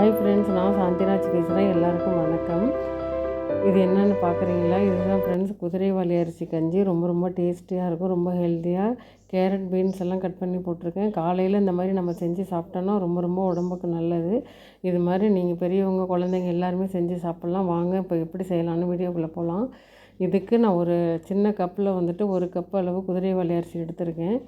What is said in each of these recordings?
Hi friends நான் சாந்திராஜ் பேசுகிறேன் எல்லாருக்கும் வணக்கம். இது என்னென்னு பார்க்குறீங்களா இதுதான் ஃப்ரெண்ட்ஸ் குதிரைவாலி அரிசி கஞ்சி. ரொம்ப ரொம்ப டேஸ்டியாக இருக்கும். ரொம்ப ஹெல்த்தியாக கேரட் பீன்ஸ் எல்லாம் கட் பண்ணி போட்டிருக்கேன். காலையில் இந்த மாதிரி நம்ம செஞ்சு சாப்பிட்டோன்னா ரொம்ப ரொம்ப உடம்புக்கு நல்லது. இது மாதிரி நீங்கள் பெரியவங்க குழந்தைங்க எல்லாருமே செஞ்சு சாப்பிட்லாம். வாங்க இப்போ எப்படி செய்யலாம்னு வீடியோக்குள்ளே போகலாம் இதுக்கு நான் ஒரு சின்ன கப்பில் வந்துட்டு ஒரு கப் அளவு குதிரைவாளி அரிசி எடுத்திருக்கேன்.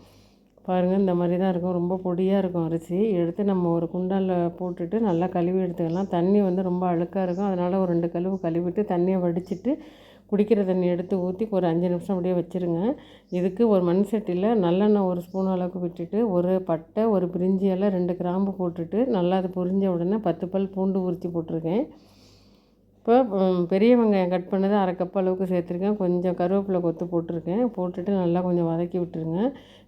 பாருங்கள் இந்த மாதிரி தான் இருக்கும். ரொம்ப பொடியாக இருக்கும் அரிசி. எடுத்து நம்ம ஒரு குண்டானில் போட்டுட்டு நல்லா கழுவி எடுத்துக்கலாம். தண்ணி வந்து ரொம்ப அழுக்காக இருக்கும். அதனால் ஒரு ரெண்டு கழுவு கழுவிட்டு தண்ணியை வடிச்சிட்டு குடிக்கிற தண்ணி எடுத்து ஊற்றி ஒரு அஞ்சு நிமிஷம் அப்படியே வச்சுருங்க. இதுக்கு ஒரு மண் சட்டியில் நல்லெண்ணெய் ஒரு ஸ்பூன் அளவுக்கு விட்டுட்டு ஒரு பட்டை ஒரு பிரிஞ்சி ரெண்டு கிராம்பு போட்டுட்டு நல்லா அது பொரிஞ்ச உடனே பத்து பல் பூண்டு உரித்து போட்டிருக்கேன். இப்போ பெரிய வெங்காயம் கட் பண்ணது அரை கப் அளவுக்கு சேர்த்துருக்கேன். கொஞ்சம் கருவேப்பிலை கொத்து போட்டிருக்கேன். போட்டுட்டு நல்லா கொஞ்சம் வதக்கி விட்டுருங்க.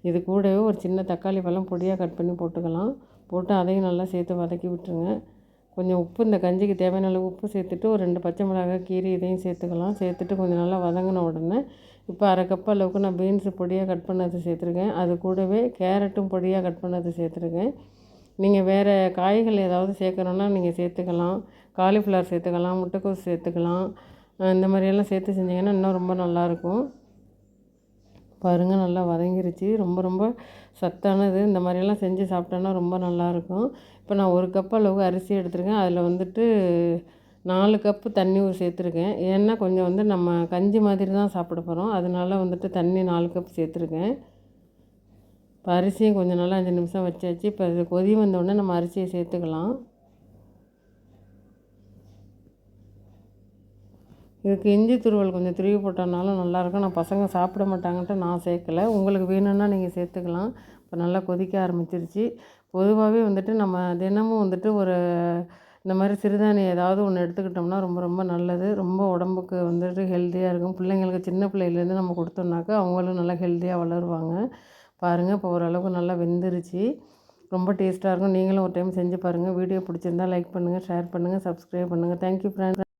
இது கூடவே ஒரு சின்ன தக்காளி பழம் பொடியாக கட் பண்ணி போட்டுக்கலாம். போட்டு அதையும் நல்லா சேர்த்து வதக்கி விட்டுருங்க. கொஞ்சம் உப்பு இந்த கஞ்சிக்கு தேவையான அளவு உப்பு சேர்த்துட்டு ஒரு ரெண்டு பச்சை மிளகாய் கீரி இதையும் சேர்த்துக்கலாம். சேர்த்துட்டு கொஞ்சம் நல்லா வதங்கின உடனே இப்போ அரை கப் அளவுக்கு நான் பீன்ஸு பொடியாக கட் பண்ணது சேர்த்துருக்கேன். அது கூடவே கேரட்டும் பொடியாக கட் பண்ணது சேர்த்துருக்கேன். நீங்கள் வேறு காய்கள் ஏதாவது சேர்க்கணுன்னா நீங்கள் சேர்த்துக்கலாம். காலிஃப்ளவர் சேர்த்துக்கலாம் முட்டைக்கோஸ் சேர்த்துக்கலாம். இந்த மாதிரியெல்லாம் சேர்த்து செஞ்சிங்கன்னா இன்னும் ரொம்ப நல்லாயிருக்கும். பாருங்கள் நல்லா வதங்கிருச்சு. ரொம்ப ரொம்ப சத்தானது. இந்த மாதிரியெல்லாம் செஞ்சு சாப்பிட்டோன்னா ரொம்ப நல்லாயிருக்கும். இப்போ நான் ஒரு கப் அளவு அரிசி எடுத்துருக்கேன். அதில் வந்துட்டு நாலு கப்பு தண்ணி சேர்த்துருக்கேன். ஏன்னா கொஞ்சம் வந்து நம்ம கஞ்சி மாதிரி தான் சாப்பிட போகிறோம் அதனால வந்துட்டு தண்ணி நாலு கப் சேர்த்துருக்கேன். இப்போ அரிசியும் கொஞ்சம் நல்லா அஞ்சு நிமிஷம் வச்சாச்சு. இப்போ அது கொதி வந்தோடனே நம்ம அரிசியை சேர்த்துக்கலாம். இதுக்கு இஞ்சி துருவல் கொஞ்சம் துருவி போட்டோம்னாலும் நல்லாயிருக்கும். நான் பசங்க சாப்பிட மாட்டாங்கன்ட்டு நான் சேர்க்கலை. உங்களுக்கு வேணும்னா நீங்கள் சேர்த்துக்கலாம். இப்போ நல்லா கொதிக்க ஆரம்பிச்சிருச்சு. பொதுவாகவே வந்துட்டு நம்ம தினமும் வந்துட்டு ஒரு இந்த மாதிரி சிறுதானியம் ஏதாவது ஒன்று எடுத்துக்கிட்டோம்னா ரொம்ப ரொம்ப நல்லது. ரொம்ப உடம்புக்கு வந்துட்டு ஹெல்த்தியாக இருக்கும். பிள்ளைங்களுக்கு சின்ன பிள்ளையிலேருந்து நம்ம கொடுத்தோம்னாக்கா அவங்களும் நல்லா ஹெல்த்தியாக வளருவாங்க. பாருங்கள் இப்போ ஓரளவுக்கு நல்லா வெந்துருச்சு. ரொம்ப டேஸ்ட்டாக இருக்கும். நீங்களும் ஒரு டைம் செஞ்சு பாருங்கள் வீடியோ பிடிச்சிருந்தா லைக் பண்ணுங்கள் ஷேர் பண்ணுங்கள் சப்ஸ்கிரைப் பண்ணுங்கள் தேங்க்யூ ஃப்ரெண்ட்ஸ்